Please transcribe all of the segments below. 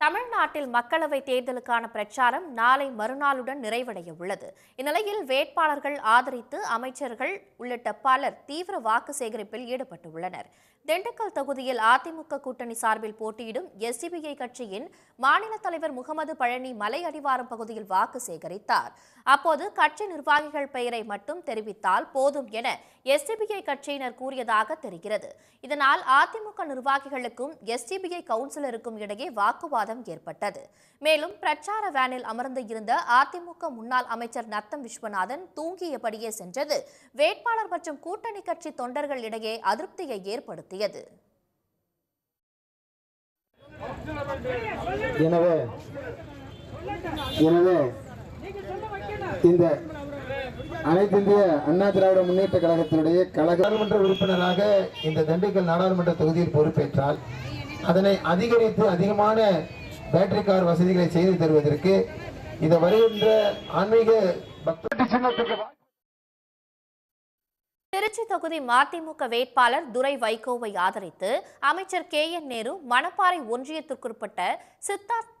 தமிழ்நாட்டில் மக்களவைத் தேர்தலுக்கான பிரச்சாரம் நாளை மறுநாளுடன் நிறைவடைய உள்ளது. இந்நிலையில் வேட்பாளர்கள் ஆதரித்து அமைச்சர்கள் உள்ளிட்ட பலர் தீவிர வாக்கு சேகரிப்பில் ஈடுபட்டுள்ளனர். திண்டுக்கல் தொகுதியில் அதிமுக கூட்டணி சார்பில் போட்டியிடும் எஸ்டிபிஐ கட்சியின் மாநில தலைவர் முகமது பழனி மலை அடிவாரம் பகுதியில் வாக்கு சேகரித்தார். அப்போது கட்சி நிர்வாகிகள் பெயரை மட்டும் தெரிவித்தால் போதும் என எஸ்டிபிஐ கட்சியினர் கூறியதாக தெரிகிறது. இதனால் அதிமுக நிர்வாகிகளுக்கும் எஸ்டிபிஐ கவுன்சிலருக்கும் இடையே வாக்குவாதம் விவாதம் ஏற்பட்டது. மேலும் பிரச்சார வேனில் அமர்ந்து இருந்த அதிமுக முன்னாள் அமைச்சர் நத்தம் விஸ்வநாதன் தூங்கியபடியே சென்றது. வேட்பாளர் மற்றும் கூட்டணி கட்சி தொண்டர்கள் இடையே அதிருப்தியை ஏற்படுத்தியது. எனவே எனவே இந்த அனைத்து இந்திய அண்ணா திராவிட முன்னேற்ற கழகத்தினுடைய கழக நாடாளுமன்ற உறுப்பினராக இந்த திண்டுக்கல் நாடாளுமன்ற தொகுதியில் பொறுப்பேற்றால் அதனை அதிகரித்து அதிகமான பேட்டரி கார் வசதிகளை செய்து தருவதற்கு இந்த வருகின்ற ஆன்மீக பக்தி சின்னத்துக்கு திருச்சி தொகுதி மதிமுக வேட்பாளர் துரை வைகோவை ஆதரித்து அமைச்சர் கே என் நேரு மணப்பாறை ஒன்றியத்திற்குட்பட்ட சித்தார்த்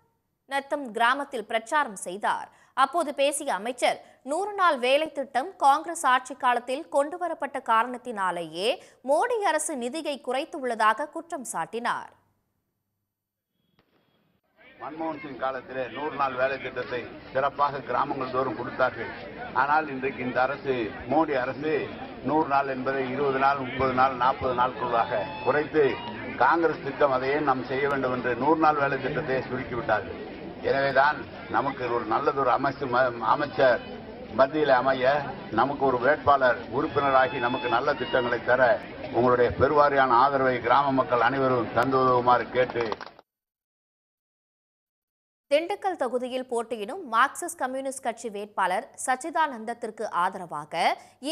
நத்தம் கிராமத்தில் பிரச்சாரம் செய்தார். அப்போது பேசிய அமைச்சர் நூறு நாள் வேலை திட்டம் காங்கிரஸ் ஆட்சி காலத்தில் கொண்டுவரப்பட்ட காரணத்தினாலேயே மோடி அரசு நிதியை குறைத்துள்ளதாக குற்றம் சாட்டினார். மன்மோகன் சிங் காலத்திலே நூறு நாள் வேலை திட்டத்தை சிறப்பாக கிராமங்கள் தோறும் கொடுத்தார்கள். ஆனால் இன்றைக்கு இந்த அரசு மோடி அரசு நூறு நாள் என்பதை இருபது நாள் முப்பது நாள் நாற்பது நாட்களுக்காக குறைத்து காங்கிரஸ் திட்டம் அதையே நாம் செய்ய வேண்டும் என்று நூறு நாள் வேலை திட்டத்தை சுருக்கிவிட்டார்கள் எனவேதான் நமக்கு ஒரு நல்லதொரு அமைச்சு ம- அமைச்சர் மத்தியில் அமைய நமக்கு ஒரு வேட்பாளர் உறுப்பினராகி நமக்கு நல்ல திட்டங்களை தர உங்களுடைய பெருவாரியான ஆதரவை கிராம மக்கள் அனைவரும் தந்து உதவுமாறு கேட்டு திண்டுக்கல் தொகுதியில் போட்டியிடும் மார்க்சிஸ்ட் கம்யூனிஸ்ட் கட்சி வேட்பாளர் சச்சிதானந்தத்திற்கு ஆதரவாக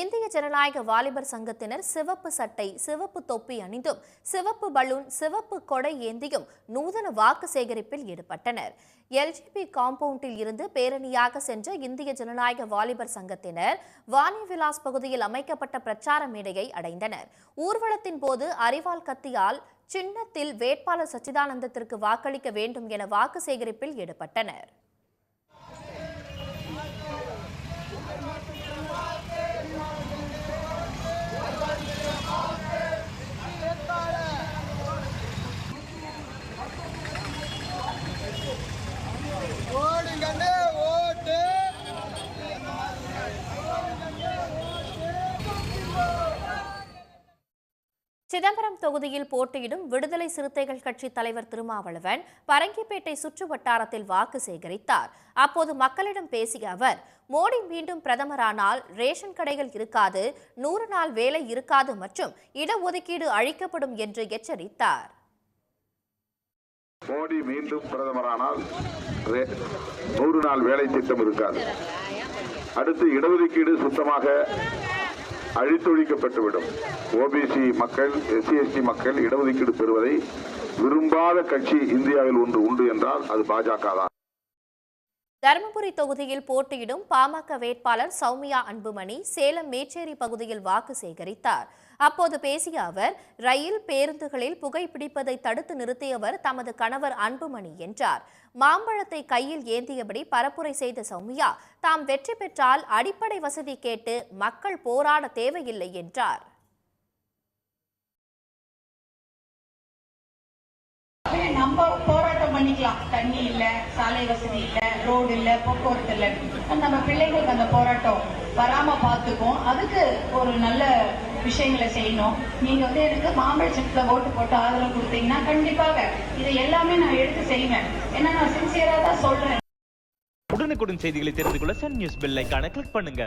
இந்திய ஜனநாயக வாலிபர் சங்கத்தினர் சிவப்பு சட்டை சிவப்பு தொப்பி அணிந்தும் சிவப்பு பலூன் சிவப்பு கொடை ஏந்தியும் நூதன வாக்கு சேகரிப்பில் ஈடுபட்டனர். எல்ஜிபி காம்பவுண்டில் இருந்து பேரணியாக சென்ற இந்திய ஜனநாயக வாலிபர் சங்கத்தினர் வாணி விலாஸ் பகுதியில் அமைக்கப்பட்ட பிரச்சார மேடையை அடைந்தனர். ஊர்வலத்தின் போது அரிவாள் கத்தியால் சின்னத்தில் வேட்பாளர் சச்சிதானந்தத்திற்கு வாக்களிக்க வேண்டும் என வாக்கு சேகரிப்பில் ஈடுபட்டனர் ஓடுங்கண்ணே ஓட்டு சிதம்பரம் தொகுதியில் போட்டியிடும் விடுதலை சிறுத்தைகள் கட்சி தலைவர் திருமாவளவன் பரங்கிப்பேட்டை சுற்று வட்டாரத்தில் வாக்கு சேகரித்தார். அப்போது மக்களிடம் பேசிய அவர் மோடி மீண்டும் பிரதமரானால் ரேஷன் கடைகள் இருக்காது நூறு நாள் வேலை இருக்காது மற்றும் இடஒதுக்கீடு அழிக்கப்படும் என்று எச்சரித்தார். மோடி மீண்டும் பிரதமரானால் நூறு நாள் வேலை திட்டம் இருக்காது. அடுத்து இடஒதுக்கீடு சுத்தமாக அழித்தொழிக்கப்பட்டுவிடும். ஓபிசி மக்கள் எஸ்சி எஸ்டி மக்கள் இடஒதுக்கீடு பெறுவதை விரும்பாத கட்சி இந்தியாவில் ஒன்று உண்டு என்றால் அது பாஜக தான் தருமபுரி தொகுதியில் போட்டியிடும் பாமக வேட்பாளர் சௌமியா அன்புமணி சேலம் மேச்சேரி பகுதியில் வாக்கு சேகரித்தார். அப்போது பேசிய அவர் ரயில் பேருந்துகளில் புகைப்பிடிப்பதை தடுத்து நிறுத்தியவர் தமது கணவர் அன்புமணி என்றார். மாம்பழத்தை கையில் ஏந்தியபடி பரப்புரை செய்த சௌமியா தாம் வெற்றி பெற்றால் அடிப்படை வசதி கேட்டு மக்கள் போராட தேவையில்லை என்றார். நம்ம பண்ணிக்கலாம் தண்ணி இல்ல சாலை வசதி இல்ல ரோடு இல்ல போக்குவரத்து இல்ல. நம்ம பிள்ளைகளுக்கு அந்த போராட்டம் வராம பார்த்துக்கும் அதுக்கு ஒரு நல்ல விஷயங்களை செய்யணும். நீங்க வந்து எனக்கு மாம்பழ சட்டத்துல ஓட்டு போட்டு ஆதரவு கொடுத்தீங்கன்னா கண்டிப்பாக இதை எல்லாமே நான் எடுத்து செய்வேன். ஏன்னா நான் சின்சியரா தான் சொல்றேன். உடனுக்குடன் செய்திகளை தெரிந்து கொள்ள சன் நியூஸ் பெல் ஐக்கான கிளிக் பண்ணுங்க.